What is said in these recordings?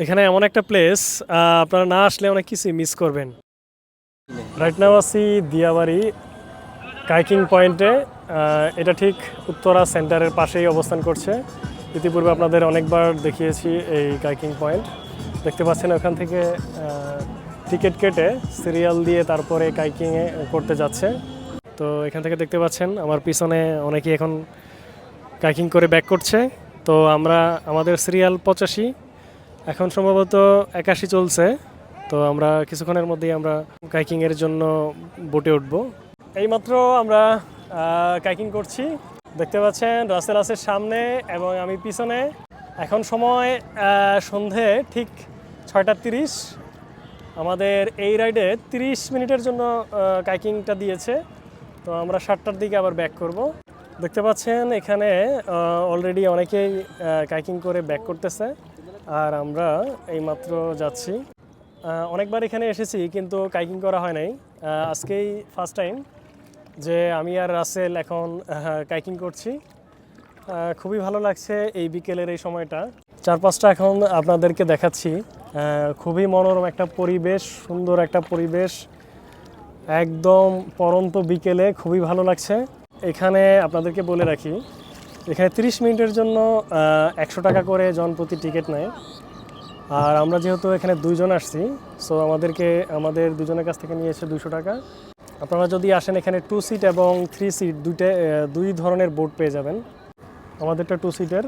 এখানে এমন একটা প্লেস আপনারা না আসলে অনেক কিছু মিস করবেন। রাইট নাও আছি দিয়াবাড়ি, কাইকিং পয়েন্টে এটা ঠিক উত্তরা সেন্টারের পাশেই অবস্থান করছে। ইতিপূর্বে আপনাদের অনেকবার দেখিয়েছি এই কাইকিং পয়েন্ট দেখতে পাচ্ছেন ওখান থেকে টিকিট কেটে সিরিয়াল দিয়ে তারপরে কাইকিংয়ে করতে যাচ্ছে। তো এখান থেকে দেখতে পাচ্ছেন আমার পিছনে অনেকেই এখন কাইকিং করে ব্যাক করছে। তো আমরা, আমাদের সিরিয়াল পঁচাশি এখন সম্ভবত একাশি চলছে, তো আমরা কিছুক্ষণের মধ্যেই আমরা কাইকিংয়ের জন্য বোটে উঠবো। এইমাত্র আমরা কাইকিং করছি। দেখতে পাচ্ছেন, রাসেল আসের সামনে এবং আমি পিছনে। এখন সময় সন্ধে ঠিক ছয়টা তিরিশ। আমাদের এই রাইডে তিরিশ মিনিটের জন্য কাইকিংটা দিয়েছে। তো আমরা সাতটার দিকে আবার ব্যাক করব। দেখতে পাচ্ছেন, এখানে অলরেডি অনেকেই কাইকিং করে ব্যাক করতেছে। আর আমরা এইমাত্র যাচ্ছি। অনেকবার এখানে এসেছি, কিন্তু কাইকিং করা হয় নাই। আজকেই ফার্স্ট টাইম যে আমি আর রাসেল এখন কাইকিং করছি। খুবই ভালো লাগছে এই বিকেলের এই সময়টা। চারপাশটা এখন আপনাদেরকে দেখাচ্ছি। খুবই মনোরম একটা পরিবেশ, সুন্দর একটা পরিবেশ। একদম পরন্ত বিকেলে খুবই ভালো লাগছে। এখানে আপনাদেরকে বলে রাখি এখানে 30 মিনিটের জন্য একশো টাকা করে জন প্রতি টিকিট নেয়। আর আমরা যেহেতু এখানে দুইজন আসছি সো আমাদেরকে, আমাদের দুজনের কাছ থেকে নিয়েছে দুশো টাকা। আপনারা যদি আসেন এখানে টু সিট এবং থ্রি সিট দুইটা দুই ধরনের বোট পেয়ে যাবেন। আমাদেরটা টু সিটের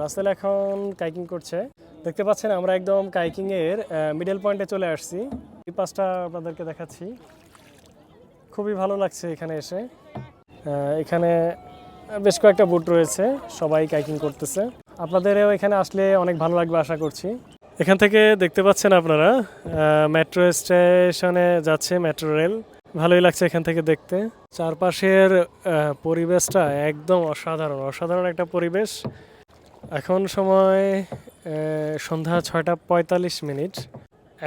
রাসেল এখন কাইকিং করছে। দেখতে পাচ্ছেন, আমরা একদম কাইকিংয়ের মিডল পয়েন্টে চলে আসছি। এই পাশটা আপনাদেরকে দেখাচ্ছি। খুবই ভালো লাগছে এখানে এসে। এখানে বেশ কয়েকটা বুট রয়েছে, সবাই কাইকিং করতেছে। আপনাদেরও এখানে আসলে অনেক ভালো লাগবে আশা করছি। এখান থেকে দেখতে পাচ্ছেন আপনারা মেট্রো স্টেশনে যাচ্ছে মেট্রো রেল ভালোই লাগছে এখান থেকে দেখতে। চারপাশের পরিবেশটা একদম অসাধারণ অসাধারণ একটা পরিবেশ। এখন সময় সন্ধ্যা ছয়টা পঁয়তাল্লিশ মিনিট।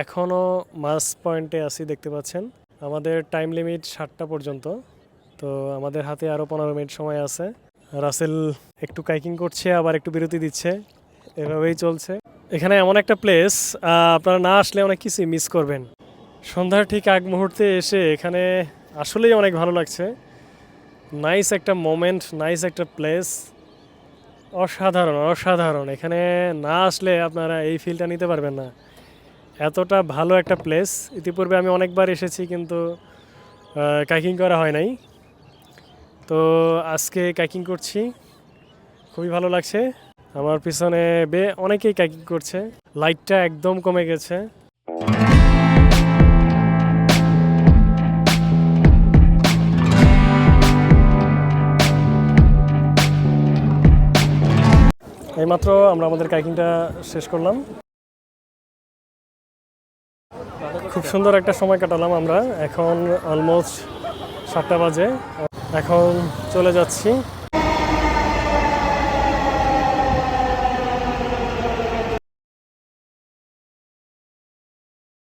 এখনও মাস পয়েন্টে আছি, দেখতে পাচ্ছেন। আমাদের টাইম লিমিট সাতটা পর্যন্ত। তো আমাদের হাতে আরও পনেরো মিনিট সময় আছে। রাসেল একটু কাইকিং করছে, আবার একটু বিরতি দিচ্ছে। এভাবেই চলছে। এখানে এমন একটা প্লেস আপনারা না আসলে অনেক কিছুই মিস করবেন। সন্ধ্যার ঠিক আগ মুহূর্তে এসে এখানে আসলেই অনেক ভালো লাগছে। নাইস একটা মোমেন্ট নাইস একটা প্লেস অসাধারণ অসাধারণ। এখানে না আসলে আপনারা এই ফিলটা নিতে পারবেন না। এতটা ভালো একটা প্লেস ইতিপূর্বে আমি অনেকবার এসেছি, কিন্তু কাইকিং করা হয় নাই। তো আজকে কাইকিং করছি। খুবই ভালো লাগছে। আমার পিছনে বে অনেকেই কাইকিং করছে। লাইটটা একদম কমে গেছে। এইমাত্র আমরা আমাদের কাইকিংটা শেষ করলাম। খুব সুন্দর একটা সময় কাটালাম আমরা। এখন অলমোস্ট সাতটা বাজে। এখন চলে যাচ্ছি